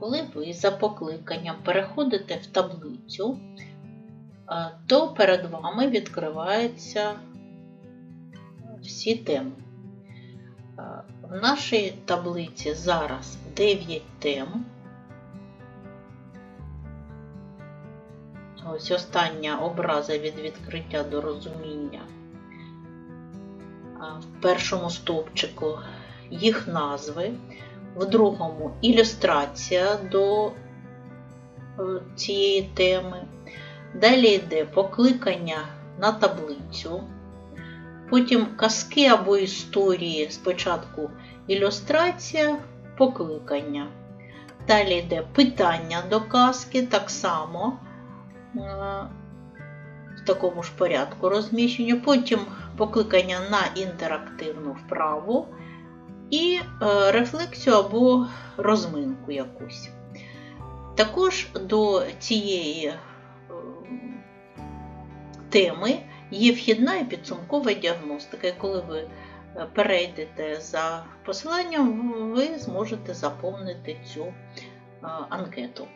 коли ви за покликанням переходите в таблицю, е, то перед вами відкриваються всі теми. Е, В нашій таблиці зараз 9 тем. Ось остання образа від відкриття до розуміння. В першому стовпчику їх назви, в другому ілюстрація до е, цієї теми. Далі йде покликання на таблицю. Потім казки або історії, спочатку ілюстрація, покликання. Далі йде питання до казки, так само е, в такому ж порядку розміщення. Потім покликання на інтерактивну вправу рефлексію або розминку якусь. Також до цієї е, теми є вхідна і підсумкова діагностика. І коли ви е, перейдете за посиланням, ви зможете заповнити цю е, анкету.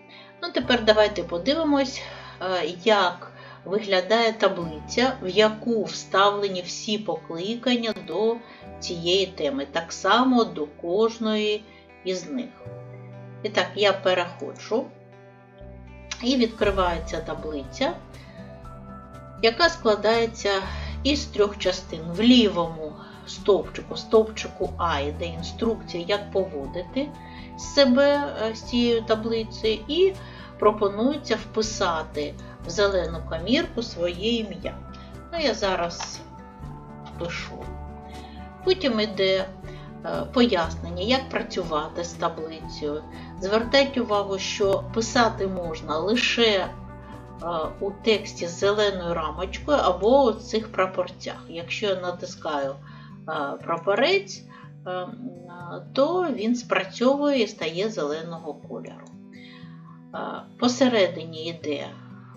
Ну, тепер давайте подивимось, е, як виглядає таблиця, в яку вставлені всі покликання до цієї теми, так само до кожної із них. І так, я переходжу і відкривається таблиця, яка складається із трьох частин. В лівому стовпчику, стовпчику А йде інструкція, як поводити себе е, з цією таблицею, і пропонується вписати в зелену комірку своє ім'я. Ну, я зараз пишу. Потім йде е, пояснення, як працювати з таблицею. Звертайте увагу, що писати можна лише е, у тексті з зеленою рамочкою або у цих прапорцях. Якщо я натискаю прапорець, е, то він спрацьовує і стає зеленого кольору. Е, Посередині йде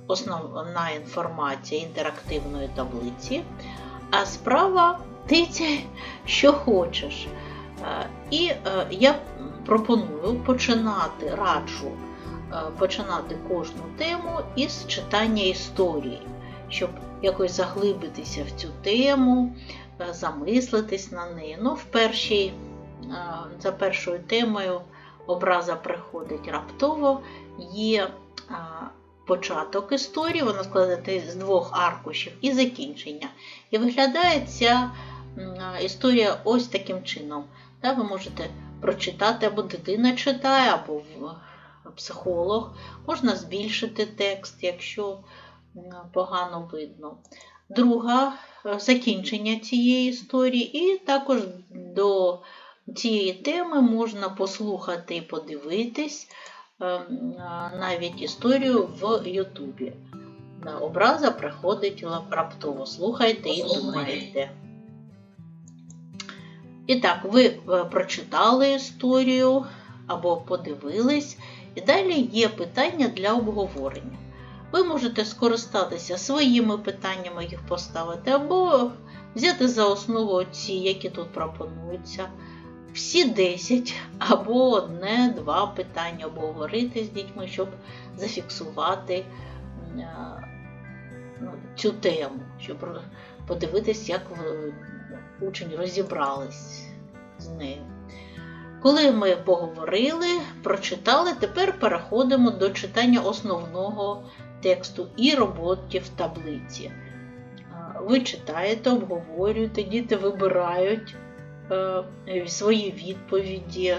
основна інформація інтерактивної таблиці, а справа тицяй, що хочеш. Е, І е, я пропоную починати, раджу е, починати кожну тему із читання історії, щоб якось заглибитися в цю тему, е, замислитись на неї. Ну, в першій, е, за першою темою образа приходить раптово, є е, початок історії, вона складається з двох аркушів і закінчення. І виглядає ця історія ось таким чином. Ви можете прочитати, або дитина читає, або психолог. Можна збільшити текст, якщо погано видно. Друга е, закінчення цієї історії, і також до цієї теми можна послухати і подивитись ем, навіть історію в Ютубі. Образа приходить раптово. Слухайте і думайте. І так, ви е, прочитали історію або подивились, і далі є питання для обговорення. Ви можете скористатися своїми питаннями, їх поставити, або взяти за основу ці, які тут пропонуються. Всі 10 або одне-два питання обговорити з дітьми, щоб зафіксувати ну, цю тему, щоб подивитись, як учень розібрались з нею. Коли ми поговорили, прочитали, тепер переходимо до читання основного тексту і роботи в таблиці. Ви читаєте, обговорюєте, діти вибирають е, свої відповіді,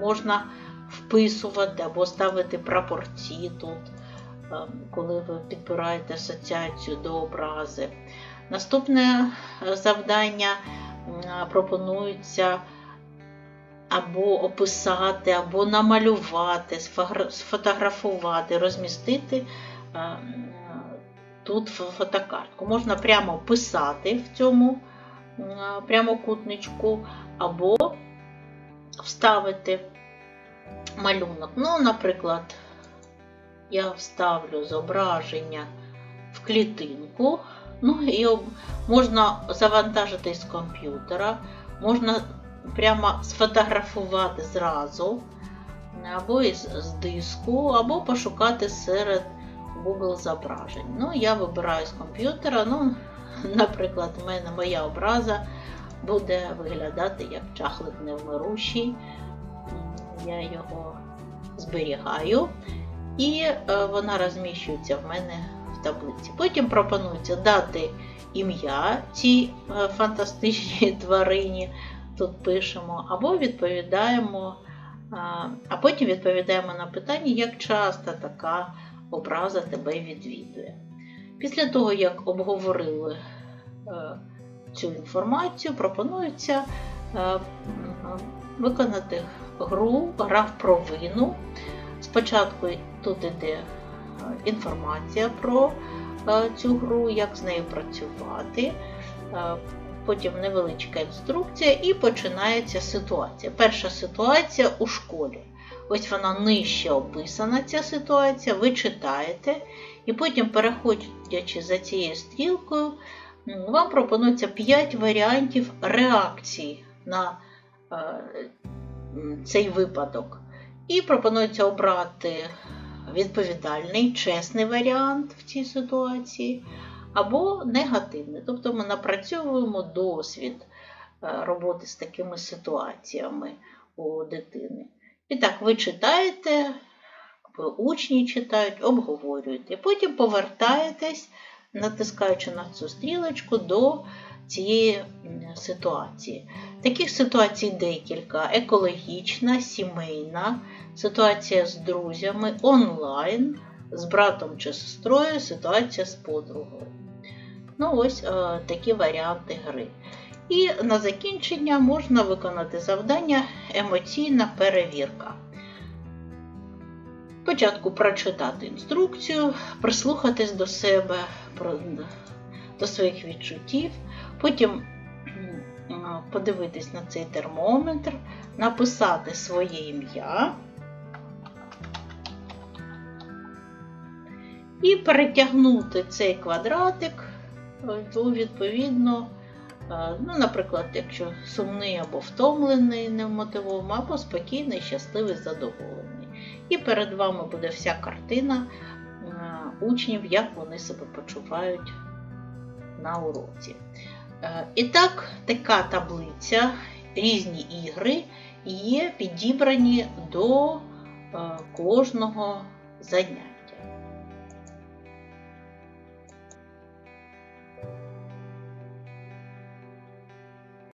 можна вписувати або ставити прапорці тут, е, коли ви підбираєте асоціацію до образи. Наступне е, завдання пропонується або описати, або намалювати, сфотографувати, розмістити е, тут фо- фотокартку. Можна прямо писати в цьому м, прямокутничку, або вставити малюнок. Ну, наприклад, я вставлю зображення в клітинку. Ну і можна завантажити з комп'ютера, можна прямо сфотографувати зразу або із з диску, або пошукати серед Google зображень. Ну, я вибираю з комп'ютера. Ну, наприклад, в мене моя образа буде виглядати як чахлик невмирущий. Я його зберігаю, і е, вона розміщується в мене в таблиці. Потім пропонується дати ім'я цій е, фантастичній тварині, тут пишемо, або відповідаємо, а, потім відповідаємо на питання, як часто така образа тебе відвідує. Після того, як обговорили е, цю інформацію, пропонується е, виконати гру, гра в провину. Спочатку тут іде інформація про цю гру, як з нею працювати. Потім невеличка інструкція і починається ситуація. Перша ситуація у школі. Ось вона нижче описана, ця ситуація, ви читаєте, і потім, переходячи за цією стрілкою, вам пропонується 5 варіантів реакції на цей випадок. І пропонується обрати відповідальний, чесний варіант в цій ситуації, або негативний. Тобто ми напрацьовуємо досвід роботи з такими ситуаціями у дитини. І так, ви читаєте, учні читають, обговорюєте. Потім повертаєтесь, натискаючи на цю стрілочку до цієї ситуації. Таких ситуацій декілька: екологічна, сімейна, ситуація з друзями, онлайн, з братом чи сестрою, ситуація з подругою. Ну, ось е, такі варіанти гри. І на закінчення можна виконати завдання емоційна перевірка. Спочатку прочитати інструкцію, прислухатись до себе, до своїх відчуттів, потім подивитись на цей термометр, написати своє ім'я і перетягнути цей квадратик у відповідно. Ну, Наприклад, якщо сумний або втомлений, невмотивований, або спокійний, щасливий, задоволений. І перед вами буде вся картина учнів, як вони себе почувають на уроці. І так, така таблиця, різні ігри є підібрані до кожного заняття.